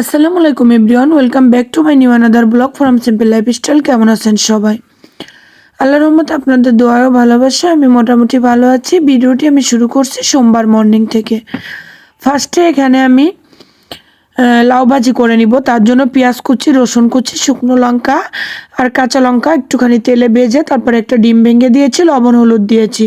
আসসালামু আলাইকুম everyone, welcome back to my new another blog from simple life style কেমন আছেন সবাই? আল্লাহ রহমত আপনাদের দোয়া ও ভালোবাসা, আমি মোটামুটি ভালো আছি। ভিডিওটি আমি শুরু করছি সোমবার মর্নিং থেকে। ফার্স্টে এখানে আমি লাউ ভাজি করে নিব। তার জন্য পেঁয়াজ কুচি, রসুন কুচি, শুকনো লঙ্কা আর কাঁচা লঙ্কা, একটুখানি তেলে ভেজে তারপরে একটা ডিম ভেঙে দিয়েছি, লবণ, হলুদ দিয়েছি।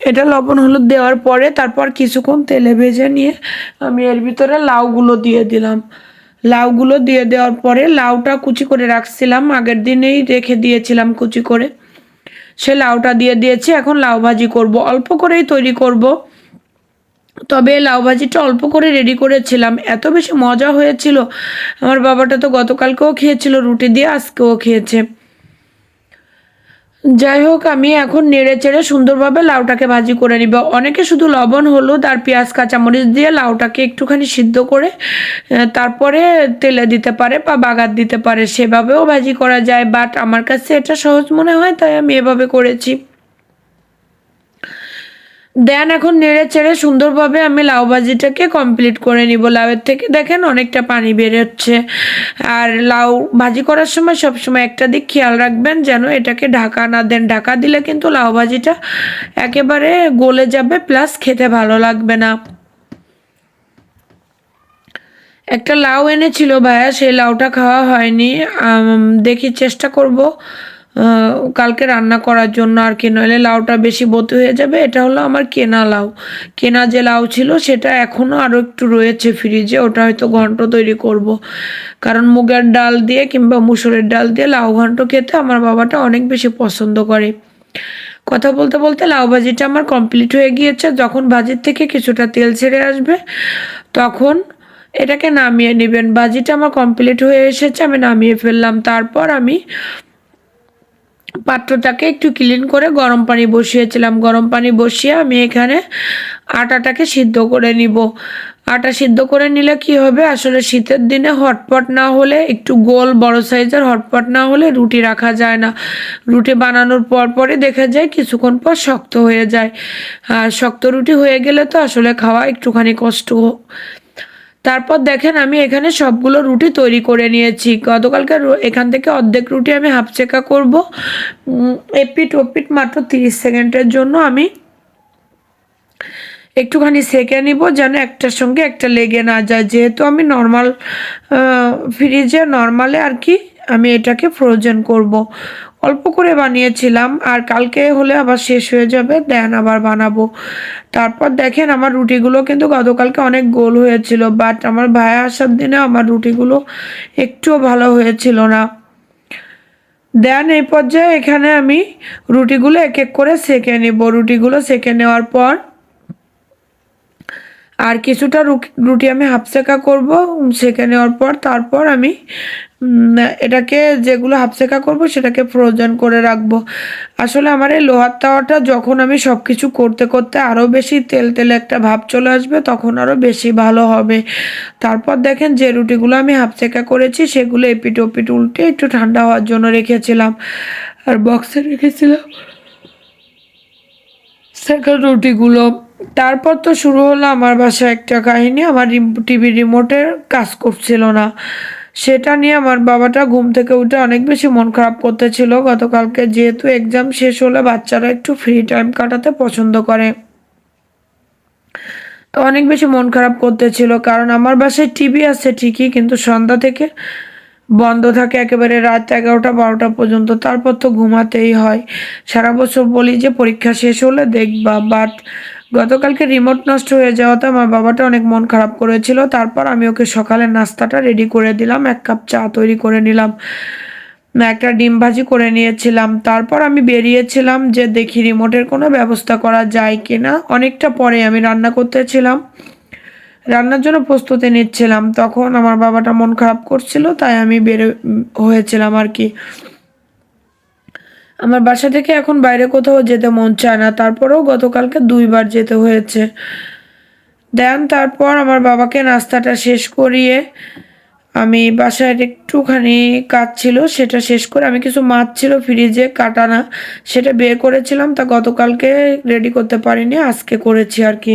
এটা লবণ হলুদ দেওয়ার পরে তারপর কিছুক্ষণ তেলে ভেজে নিয়ে আমি এর ভিতরে লাউগুলো দিয়ে দিলাম। লাউগুলো দিয়ে দেওয়ার পরে লাউটা কুচি করে রাখছিলাম। আগের দিনেই রেখে দিয়েছিলাম কুচি করে। সে লাউটা দিয়ে দিয়েছি, এখন লাউ ভাজি করব। অল্প করেই তৈরি করব। তবে লাউ ভাজিটা অল্প করে রেডি করেছিলাম। এত বেশি মজা হয়েছিল। আমার বাবাটা তো গতকালকেও খেয়েছিল রুটি দিয়ে, আজকেও খেয়েছে। যাই হোক আমি এখন নেড়ে চেড়ে সুন্দরভাবে লাউটাকে ভাজি করে নিব। অনেকে শুধু লবণ, হলুদ আর পেঁয়াজ, কাঁচামরিচ দিয়ে লাউটাকে একটুখানি সিদ্ধ করে তারপরে তেলে দিতে পারে বা বাগার দিতে পারে। সেভাবেও ভাজি করা যায় বাট আমার কাছে এটা সহজ মনে হয়, তাই আমি এভাবে করেছি। দেন এখন নেড়ে চেড়ে সুন্দরভাবে আমি লাউ ভাজিটাকে কমপ্লিট করে নিব। লাউয়ের থেকে দেখেন অনেকটা পানি বেরোচ্ছে। আর লাউ ভাজি করার সময় সবসময় একটা দিক খেয়াল রাখবেন যেন এটাকে ঢাকা না দেন। ঢাকা দিলে কিন্তু লাউ ভাজিটা একেবারে গলে যাবে প্লাস খেতে ভালো লাগবে না। একটা লাউ এনেছিল ভাইয়া, সেই লাউটা খাওয়া হয়নি। দেখি চেষ্টা করব। কালকে রান্না করার জন্য আর কি, নইলে লাউটা বেশি বতু হয়ে যাবে। এটা হলো আমার কেনা লাউ। কেনা যে লাউ ছিল, সেটা এখনও আরও একটু রয়েছে ফ্রিজে ওটা হয়তো ঘন্ট তৈরি করব। কারণ মুগের ডাল দিয়ে কিংবা মুসুরের ডাল দিয়ে লাউ ঘন্ট খেতে আমার বাবাটা অনেক বেশি পছন্দ করে। কথা বলতে বলতে লাউ ভাজিটা আমার কমপ্লিট হয়ে গিয়েছে। যখন ভাজির থেকে কিছুটা তেল ছেড়ে আসবে, তখন এটাকে নামিয়ে নেবেন। ভাজিটা আমার কমপ্লিট হয়ে এসেছে, আমি নামিয়ে ফেললাম। তারপর আমি পাত্রটাকে একটু ক্লিন করে গরম পানি বসিয়েছিলাম। গরম পানি বসিয়ে আমি এখানে আটাটাকে সিদ্ধ করে নিব। আটা সিদ্ধ করে নিলে কি হবে? আসলে শীতের দিনে হটপট না হলে, একটু গোল বড় সাইজের হটপট না হলে রুটি রাখা যায় না। রুটি বানানোর পর পরই দেখা যায় কিছুক্ষণ পর শক্ত হয়ে যায়। আর শক্ত রুটি হয়ে গেলে তো আসলে খাওয়া একটুখানি কষ্ট। তারপর দেখেন আমি এখানে সবগুলো রুটি তৈরি করে নিয়েছি। গতকালকে এখান থেকে অর্ধেক রুটি আমি হাফ চেকা করব। এপিট ওপিট মাত্র তিরিশ সেকেন্ডের জন্য আমি একটুখানি সেকে নিব যেন একটার সঙ্গে একটা লেগে না যায়। যেহেতু আমি নর্মাল ফ্রিজে নর্মালে আর কি আমি এটাকে ফ্রোজেন করব। অল্প করে বানিয়েছিলাম আর কালকে হলে আবার শেষ হয়ে যাবে, দেন আবার বানাবো। তারপর দেখেন আমার রুটিগুলো কিন্তু গতকালকে অনেক গোল হয়েছিল বাট আমার ভাই আসার দিনে আমার রুটিগুলো একটুও ভালো হয়েছিল না। দেন এই পর্যায়ে এখানে আমি রুটিগুলো এক এক করে সেঁকে নেব। রুটিগুলো সেঁকে নেওয়ার পর আর কিছুটা রুটি আমি হাফ সেকা করব, সেকে নেওয়ার পর তারপর আমি এটাকে যেগুলো হাফ সেকা করব সেটাকে ফ্রোজেন করে রাখব। আসলে আমার এই লোহার তাওয়াটা যখন আমি সব কিছু করতে করতে আরও বেশি তেল তেলে একটা ভাব চলে আসবে, তখন আরও বেশি ভালো হবে। তারপর দেখেন যে রুটিগুলো আমি হাফ সেকা করেছি, সেগুলো এপিট ওপিট উল্টে একটু ঠান্ডা হওয়ার জন্য রেখেছিলাম। আর বক্সে রেখেছিলাম সেকেন্ড রুটিগুলো। তারপর তো শুরু হলো আমার বাসায় একটা কাহিনী। আমার টিভি রিমোটের কাজ করছিল না। সেটা নিয়ে আমার বাবাটা ঘুম থেকে উঠে অনেক বেশি মন খারাপ করতেছিল। গতকালকে যেহেতু এক্সাম শেষ হলে বাচ্চারা একটু ফ্রি টাইম কাটাতে পছন্দ করে। তো অনেক বেশি মন খারাপ করতেছিল। কারণ আমার বাসায় টিভি আছে ঠিকই, কিন্তু সন্ধ্যা থেকে বন্ধ থাকে একেবারে রাত এগারোটা বারোটা পর্যন্ত। তারপর তো ঘুমাতেই হয়। সারা বছর বলি যে পরীক্ষা শেষ হলে দেখবা বাট গতকালকে রিমোট নষ্ট হয়ে যাওয়াতে আমার বাবাটা অনেক মন খারাপ করেছিল। তারপর আমি ওকে সকালে নাস্তাটা রেডি করে দিলাম, এক কাপ চা তৈরি করে নিলাম। একটা ডিম ভাজি করে নিয়েছিলাম। তারপর আমি বেরিয়েছিলাম যে দেখি রিমোটের কোনো ব্যবস্থা করা যায় কি না অনেকটা পরে আমি রান্না করতেছিলাম। রান্নার জন্য প্রস্তুতি নিচ্ছিলাম। তখন আমার বাবাটা মন খারাপ করছিল, তাই আমি বেরো হয়েছিলাম আর কি। আমার বাসা থেকে এখন বাইরে কোথাও যেতে মন চায় না। তারপরেও গতকালকে দুইবার যেতে হয়েছে। দেন তারপর আমার বাবাকে নাস্তাটা শেষ করিয়ে আমি বাসায় একটুখানি কাজ ছিল, সেটা শেষ করে আমি কিছু মাছ ছিল ফ্রিজে কাটা না সেটা বের করেছিলাম। তা গতকালকে রেডি করতে পারিনি, আজকে করেছি আর কি।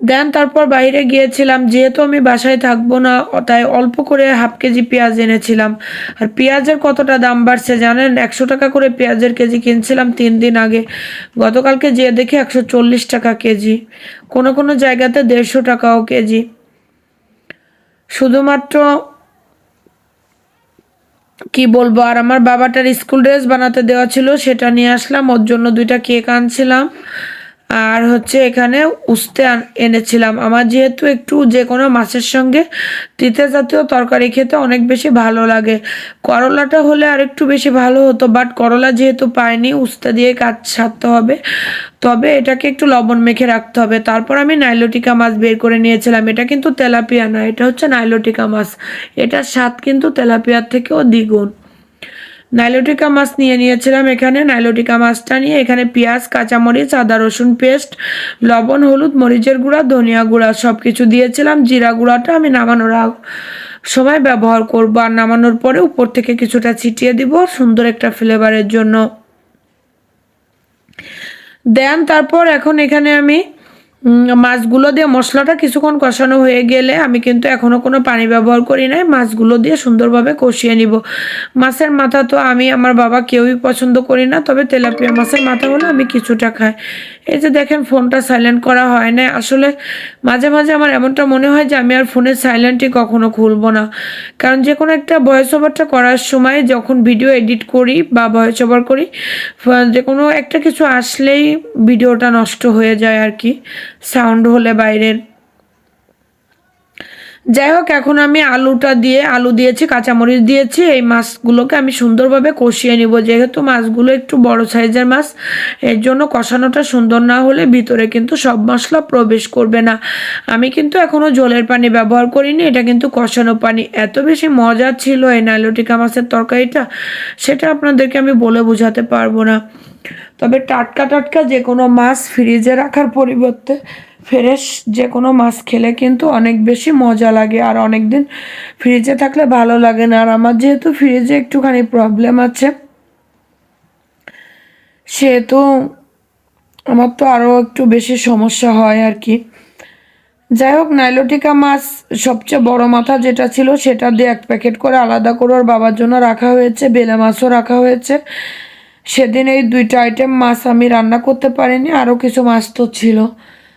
দেন তারপর বাইরে গিয়েছিলাম, যেহেতু আমি বাসায় থাকব না, তাই অল্প করে হাফ কেজি পেঁয়াজ এনেছিলাম। আর পেঁয়াজের কতটা দাম বাড়ছে জানেন? একশো টাকা করে পেঁয়াজের কেজি কিনছিলাম তিন দিন আগে। গতকালকে যেয়ে দেখি একশো চল্লিশ টাকা কেজি। কোনো কোনো জায়গাতে দেড়শো টাকাও কেজি। শুধুমাত্র কি বলব, আর আমার বাবাটার স্কুল ড্রেস বানাতে দেওয়া ছিল, সেটা নিয়ে আসলাম, ওর জন্য দুইটা কেক আনছিলাম। আর হচ্ছে এখানে উস্তে এনেছিলাম। আমার যেহেতু একটু যে কোনো মাছের সঙ্গে তিতে জাতীয় তরকারি খেতে অনেক বেশি ভালো লাগে। করলাটা হলে আর একটু বেশি ভালো হতো বাট করলা যেহেতু পাইনি, উস্তে দিয়ে কাজ সারতে হবে। তবে এটাকে একটু লবণ মেখে রাখতে হবে। তারপর আমি নাইলোটিকা মাছ বের করে নিয়েছিলাম। এটা কিন্তু তেলাপিয়া না, এটা হচ্ছে নাইলোটিকা মাছ। এটার স্বাদ কিন্তু তেলাপিয়ার থেকেও দ্বিগুণ। নাইলোটিকা মাছ নিয়ে নিয়েছিলাম এখানে। নাইলোটিকা মাছটা নিয়ে এখানে পেঁয়াজ, কাঁচামরিচ, আদা, রসুন পেস্ট, লবণ, হলুদ, মরিচের গুঁড়া, ধনিয়া গুঁড়া সব কিছু দিয়েছিলাম। জিরা গুঁড়াটা আমি নামানোর সময় ব্যবহার করব আর নামানোর পরে উপর থেকে কিছুটা ছিটিয়ে দিব সুন্দর একটা ফ্লেভারের জন্য। দেন তারপর এখন এখানে আমি মাছগুলো দিয়ে মশলাটা কিছুক্ষণ কষানো হয়ে গেলে আমি কিন্তু এখনও কোনো পানি ব্যবহার করি নাই। মাছগুলো দিয়ে সুন্দরভাবে কষিয়ে নিব। মাছের মাথা তো আমি আমার বাবা কেউই পছন্দ করি না, তবে তেলাপিয়া মাছের মাথা হলে আমি কিছুটা খাই। এই যে দেখেন ফোনটা সাইলেন্ট করা হয় না আসলে মাঝে মাঝে আমার এমনটা মনে হয় যে আমি আর ফোনের সাইলেন্টই কখনো খুলবো না। কারণ যে কোনো একটা ভয়েস ওভারটা করার সময় যখন ভিডিও এডিট করি বা ভয়েস ওভার করি যে কোনো একটা কিছু আসলেই ভিডিওটা নষ্ট হয়ে যায় আর কি। সাউন্ড হলে বাইরের। যাই হোক, এখন আমি আলুটা দিয়ে, আলু দিয়েছি, কাঁচামরিচ দিয়েছি। এই মাছগুলোকে আমি সুন্দরভাবে কষিয়ে নিব। যেহেতু মাছগুলো একটু বড় সাইজের মাছ, এর জন্য কষানোটা সুন্দর না হলে ভিতরে কিন্তু সব মশলা প্রবেশ করবে না। আমি কিন্তু এখনও জলের পানি ব্যবহার করিনি, এটা কিন্তু কষানো পানি। এত বেশি মজা ছিল এই নাইলোটিকা মাছের তরকারিটা, সেটা আপনাদেরকে আমি বলে বোঝাতে পারব না। তবে টাটকা টাটকা যে কোনো মাছ ফ্রিজে রাখার পরিবর্তে ফ্রেশ যে কোনো মাছ খেলে কিন্তু অনেক বেশি মজা লাগে। আর অনেক দিন ফ্রিজে থাকলে ভালো লাগে না। আর আমার যেহেতু ফ্রিজে একটুখানি প্রবলেম আছে, সেহেতু আমার তো আরও একটু বেশি সমস্যা হয় আর কি। যাই হোক, নাইলোটিকা মাছ সবচেয়ে বড় মাথা যেটা ছিল সেটা দিয়ে এক প্যাকেট করে আলাদা করে ওর বাবার জন্য রাখা হয়েছে, বেলে মাছও রাখা হয়েছে। সেদিন এই দুইটা আইটেম মাছ আমি রান্না করতে পারিনি, আরও কিছু মাছ তো ছিল।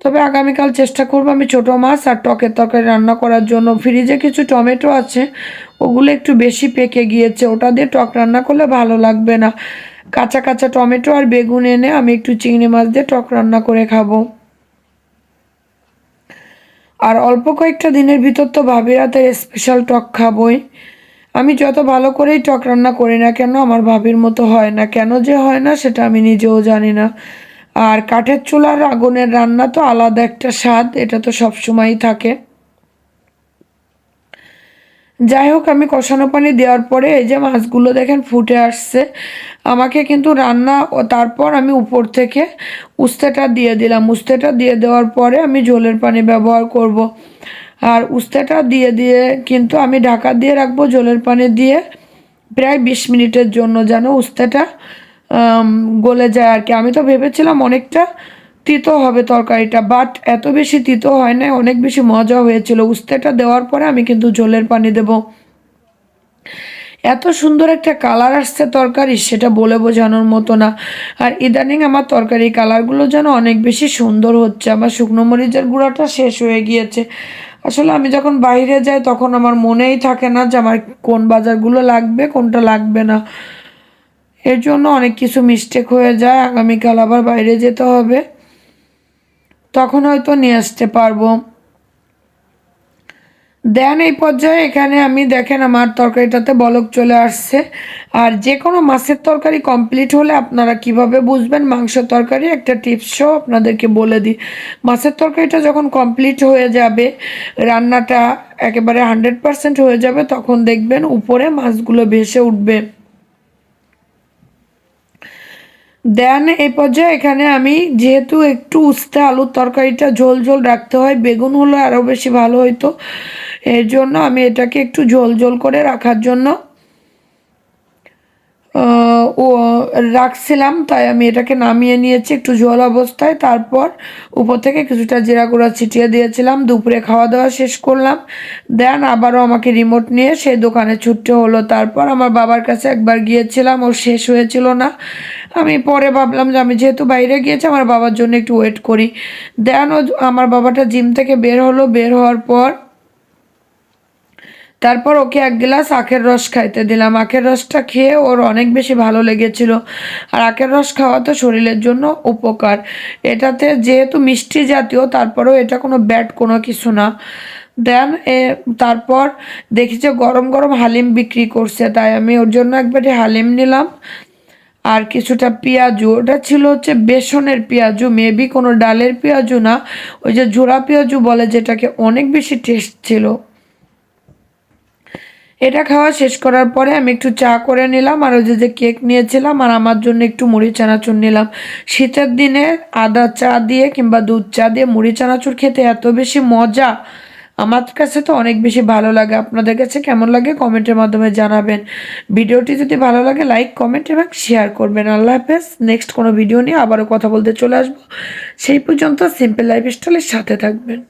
তবে আগামীকাল চেষ্টা করব আমি ছোটো মাছ আর টকের তরকারি রান্না করার জন্য। ফ্রিজে কিছু টমেটো আছে, ওগুলো একটু বেশি পেকে গিয়েছে। ওটা দিয়ে টক রান্না করলে ভালো লাগবে না। কাঁচা কাঁচা টমেটো আর বেগুন এনে আমি একটু চিংড়ি মাছ দিয়ে টক রান্না করে খাব। আর অল্প কয়েকটা দিনের ভিতর তো ভাবি রাতে স্পেশাল টক খাবই। আমি যত ভালো করেই টক রান্না করি না কেন, আমার ভাবির মতো হয় না। কেন যে হয় না, সেটা আমি নিজেও জানি না। আর কাঠের চুলার আগুনের রান্না তো আলাদা একটা স্বাদ, এটা তো সব সময়ই থাকে। যাই হোক, আমি কষানো পানি দেওয়ার পরে এই যে মাছগুলো দেখেন ফুটে আসছে, আমাকে কিন্তু রান্না তারপর আমি উপর থেকে উস্তেটা দিয়ে দিলাম। উস্তেটা দিয়ে দেওয়ার পরে আমি ঝোলের পানি ব্যবহার করব। আর উস্তেটা দিয়ে দিয়ে কিন্তু আমি ঢাকা দিয়ে রাখব জলের পানি দিয়ে। প্রায় বিশ মিনিটের জন্য যেন উস্তেটা গলে যায় আর কি। আমি তো ভেবেছিলাম অনেকটা তিতো হবে তরকারিটা বাট এত বেশি তিতো হয় না অনেক বেশি মজা হয়েছিল। উস্তেটা দেওয়ার পরে আমি কিন্তু জলের পানি দেবো। এত সুন্দর একটা কালার আসছে তরকারি, সেটা বলে বোঝানোর মতো না। আর ইদানিং আমার তরকারি কালারগুলো যেন অনেক বেশি সুন্দর হচ্ছে। আমার শুকনো মরিচের গুঁড়াটা শেষ হয়ে গিয়েছে। আসলে আমি যখন বাইরে যাই, তখন আমার মনেই থাকে না যে আমার কোন বাজারগুলো লাগবে, কোনটা লাগবে না। এর জন্য অনেক কিছু মিস্টেক হয়ে যায়, আগামীকাল আবার বাইরে যেতে হবে। তখন হয়তো নিয়ে আসতে পারব। দেন এই পর্যায়ে এখানে আমি দেখেন আমার তরকারিটাতে বলক চলে আসছে। আর যে কোনো মাছের তরকারি কমপ্লিট হলে আপনারা কীভাবে বুঝবেন? মাংস তরকারি একটা টিপসও আপনাদেরকে বলে দিই। মাছের তরকারিটা যখন কমপ্লিট হয়ে যাবে, রান্নাটা একেবারে হান্ড্রেড পারসেন্ট হয়ে যাবে, তখন দেখবেন উপরে মাছগুলো ভেসে উঠবে। দেন এই পর্যায়ে এখানে আমি যেহেতু একটু উস্তে আলুর তরকারিটা ঝোল ঝোল রাখতে হয়, বেগুন হলে আরও বেশি ভালো হইতো। এর জন্য আমি এটাকে একটু ঝোল ঝোল করে রাখার জন্য ও রাখছিলাম, তাই আমি এটাকে নামিয়ে নিয়েছি একটু জল অবস্থায়। তারপর উপর থেকে কিছুটা জিরা গুঁড়া ছিটিয়ে দিয়েছিলাম, দুপুরে খাওয়া দাওয়া শেষ করলাম। দেন আবারও আমাকে রিমোট নিয়ে সেই দোকানে ছুটতে হলো। তারপর আমার বাবার কাছে একবার গিয়েছিলাম, ও শেষ হয়েছিল না। আমি পরে ভাবলাম যে আমি যেহেতু বাইরে গিয়েছি, আমার বাবার জন্য একটু ওয়েট করি। দেন ও আমার বাবাটা জিম থেকে বের হলো। বের হওয়ার পর তারপর ওকে এক গ্লাস আখের রস খাইতে দিলাম। আখের রসটা খেয়ে ওর অনেক বেশি ভালো লেগেছিল। আর আখের রস খাওয়া তো শরীরের জন্য উপকার। এটাতে যেহেতু মিষ্টি জাতীয়, তারপরেও এটা কোনো ব্যাড কোনো কিছু না। দেন এ, তারপর দেখি যে গরম গরম হালিম বিক্রি করছে। তাই আমি ওর জন্য একবারে হালিম নিলাম। আর কিছুটা পেঁয়াজু। ওটা ছিল হচ্ছে বেসনের পেঁয়াজু, মেবি কোনো ডালের পেঁয়াজু না। ওই যে জোড়া পেঁয়াজু বলে, যেটাকে অনেক বেশি টেস্ট ছিল। এটা খাওয়া শেষ করার পরে আমি একটু চা করে নিলাম, আর ওই যে কেক নিয়েছিলাম, আর আমার জন্য একটু মুড়ি, চানাচুর নিলাম। শীতের দিনে আদা চা দিয়ে কিংবা দুধ চা দিয়ে মুড়ি, চানাচুর খেতে এত বেশি মজা। আমার কাছে তো অনেক বেশি ভালো লাগে। আপনাদের কাছে কেমন লাগে কমেন্টের মাধ্যমে জানাবেন। ভিডিওটি যদি ভালো লাগে, লাইক, কমেন্ট এবং শেয়ার করবেন। আল্লাহ হাফেজ। নেক্সট কোনো ভিডিও নিয়ে আবারও কথা বলতে চলে আসব। সেই পর্যন্ত সিম্পল লাইফ স্টাইলের সাথে থাকবেন।